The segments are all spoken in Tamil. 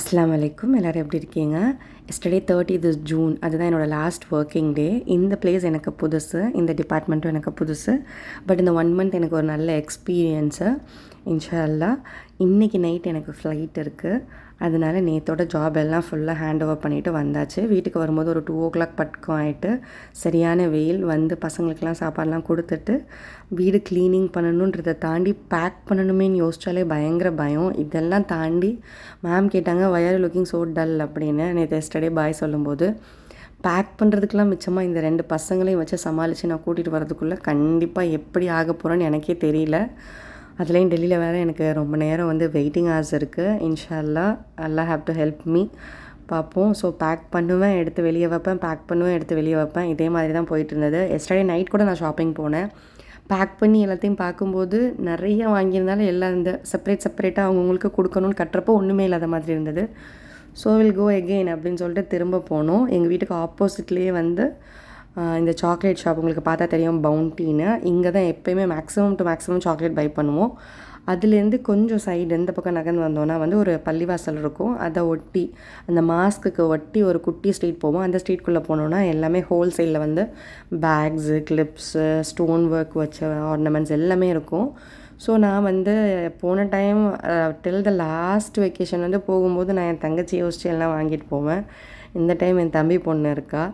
அஸ்லாம் வலைக்கும் எல்லோரும் எப்படி இருக்கீங்க? எஸ்டர்டே தேர்ட்டி திஸ் ஜூன் அதுதான் என்னோடய லாஸ்ட் ஒர்க்கிங் டே இந்த பிளேஸ் எனக்கு புதுசு இந்த டிபார்ட்மெண்ட்டும் எனக்கு புதுசு. பட் இந்த ஒன் மந்த் எனக்கு ஒரு நல்ல எக்ஸ்பீரியன்ஸு இன்ஷா அல்லா இன்றைக்கி நைட் எனக்கு ஃப்ளைட் இருக்குது அதனால நேற்றோட ஜாப் எல்லாம் ஃபுல்லாக ஹேண்ட் ஓவர் பண்ணிவிட்டு வந்தாச்சு. வீட்டுக்கு வரும்போது ஒரு டூ ஓ கிளாக் பட்கம் ஆகிட்டு சரியான வெயில் வந்து பசங்களுக்கெல்லாம் சாப்பாடெலாம் கொடுத்துட்டு வீடு க்ளீனிங் பண்ணணுன்றதை தாண்டி பேக் பண்ணணுமேன்னு யோசிச்சாலே பயங்கர பயம். இதெல்லாம் தாண்டி மேம் கேட்டாங்க வயர் லுக்கிங் சோ டல் அப்படின்னு. நேற்று எஸ்டர்டே பாய் சொல்லும்போது பேக் பண்ணுறதுக்கெலாம் மிச்சமாக இந்த ரெண்டு பசங்களையும் வச்சு சமாளித்து நான் கூட்டிகிட்டு வரதுக்குள்ளே கண்டிப்பாக எப்படி ஆக போகிறேன்னு எனக்கே தெரியல. அதுலேயும் டெல்லியில் வேறு எனக்கு ரொம்ப நேரம் வந்து வெயிட்டிங் ஹார்ஸ் இருக்குது இன்ஷால்லா Allah have to help me பார்ப்போம் ஸோ பேக் பண்ணுவேன் எடுத்து வெளியே வைப்பேன். பேக் பண்ணுவேன் எடுத்து வெளியே வைப்பேன். இதே மாதிரி தான் போயிட்டு இருந்தது எஸ்டர்டே நைட் கூட நான் ஷாப்பிங் போனேன். பேக் பண்ணி எல்லாத்தையும் பார்க்கும்போது நிறைய வாங்கியிருந்தாலும் எல்லாம் இந்த செப்பரேட் செப்பரேட்டாக அவங்கவுங்களுக்கு கொடுக்கணும்னு கட்டுறப்போ ஒன்றுமே இல்லாத மாதிரி இருந்தது. ஸோ வில் கோ எகெயின் அப்படின்னு சொல்லிட்டு திரும்ப போனோம். எங்கள் வீட்டுக்கு ஆப்போசிட்லேயே வந்து இந்த சாக்லேட் ஷாப் உங்களுக்கு பார்த்தா தெரியும் பவுண்டின்னு இங்கே தான் எப்போயுமே maximum to maximum chocolate buy பண்ணுவோம். அதுலேருந்து கொஞ்சம் சைடு இந்த பக்கம் நகர்ந்து வந்தோன்னா வந்து ஒரு பள்ளிவாசல் இருக்கும். அதை ஒட்டி அந்த மாஸ்க்குக்கு ஒட்டி ஒரு குட்டி ஸ்ட்ரீட் போவோம். அந்த ஸ்ட்ரீட்குள்ளே போனோன்னா எல்லாமே ஹோல்சேலில் வந்து பேக்ஸு கிளிப்ஸு ஸ்டோன் ஒர்க் வச்ச ஆர்னமெண்ட்ஸ் எல்லாமே இருக்கும். ஸோ நான் வந்து போன time till the last vacation வந்து போகும்போது நான் என் தங்கச்சி யோசிச்சு எல்லாம் வாங்கிட்டு போவேன். இந்த டைம் என் தம்பி பொண்ணு இருக்கா.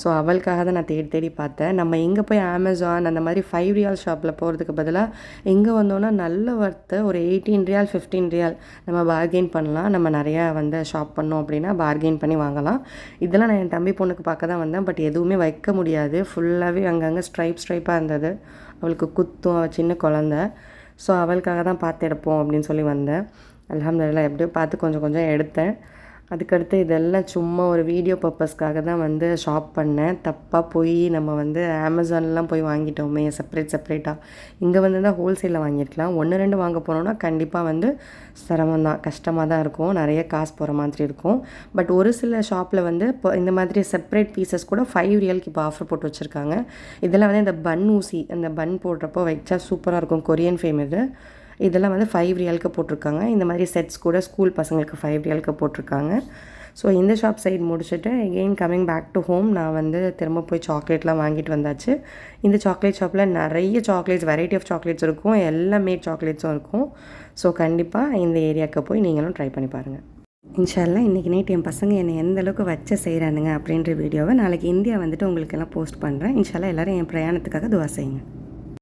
ஸோ அவளுக்காக தான் நான் தேடி தேடி பார்த்தேன். நம்ம எங்கே போய் அமேசான் அந்த மாதிரி ஃபைவ் ரியால் ஷாப்பில் போகிறதுக்கு பதிலாக எங்கே வந்தோன்னா நல்ல ஒர்த்து ஒரு எயிட்டீன் ரியால் ஃபிஃப்டீன் ரியால் நம்ம பார்கெயின் பண்ணலாம். நம்ம நிறையா வந்து ஷாப் பண்ணோம் அப்படின்னா பார்கெயின் பண்ணி வாங்கலாம். இதெல்லாம் நான் என் தம்பி பொண்ணுக்கு பார்க்க தான் வந்தேன். பட் எதுவுமே வைக்க முடியாது. ஃபுல்லாகவே அங்கங்கே ஸ்ட்ரைப் ஸ்ட்ரைப்பாக இருந்தது. அவளுக்கு குத்தும் சின்ன குழந்த. ஸோ அவளுக்காக தான் பார்த்து எடுப்போம் அப்படின்னு சொல்லி வந்தேன். அலமதுல்லா எப்படியோ பார்த்து கொஞ்சம் கொஞ்சம் எடுத்தேன். அதுக்கடுத்து இதெல்லாம் சும்மா ஒரு வீடியோ பர்பஸ்க்காக தான் வந்து ஷாப் பண்ணேன். தப்பாக போய் நம்ம வந்து அமேசான்லாம் போய் வாங்கிட்டோமே செப்பரேட் செப்பரேட்டாக இங்கே வந்து தான் ஹோல்சேலில் வாங்கியிருக்கலாம். ஒன்று ரெண்டு வாங்க போனோன்னா கண்டிப்பாக வந்து சிரமம் தான். கஷ்டமாக தான் இருக்கும். நிறைய காசு போகிற மாதிரி இருக்கும். பட் ஒரு சில ஷாப்பில் வந்து இப்போ இந்த மாதிரி செப்பரேட் பீசஸ் கூட ஃபைவ் ரியலுக்கு இப்போ ஆஃபர் போட்டு வச்சுருக்காங்க. இதெல்லாம் வந்து இந்த பன் ஊசி அந்த பன் போடுறப்போ வச்சா சூப்பராக இருக்கும். கொரியன் ஃபேம் இது. இதெல்லாம் வந்து ஃபைவ் ரியலுக்கு போட்டிருக்காங்க. இந்த மாதிரி செட்ஸ் கூட ஸ்கூல் பசங்களுக்கு ஃபைவ் ரியலுக்கு போட்டிருக்காங்க. ஸோ இந்த ஷாப் சைட் முடிச்சுட்டு again coming back to home நான் வந்து திரும்ப போய் சாக்லேட்லாம் வாங்கிட்டு வந்தாச்சு. இந்த சாக்லேட் ஷாப்பில் நிறைய சாக்லேட்ஸ் வெரைட்டி ஆஃப் சாக்லேட்ஸ் இருக்கும். எல்லா மேட் சாக்லேட்ஸும் இருக்கும். ஸோ கண்டிப்பாக இந்த ஏரியாவுக்கு போய் நீங்களும் ட்ரை பண்ணி பாருங்கள் இன்ஷால்லாம் இன்றைக்கி நைட் என் பசங்க என்னை எந்த அளவுக்கு வச்ச செய்கிறானுங்க அப்படின்ற வீடியோவை நாளைக்கு இந்தியா வந்துட்டு உங்களுக்கு எல்லாம் போஸ்ட் பண்ணுறேன் இன்ஷால்லாம் எல்லோரும் என் பிரயாணத்துக்காக துவா செய்யுங்க.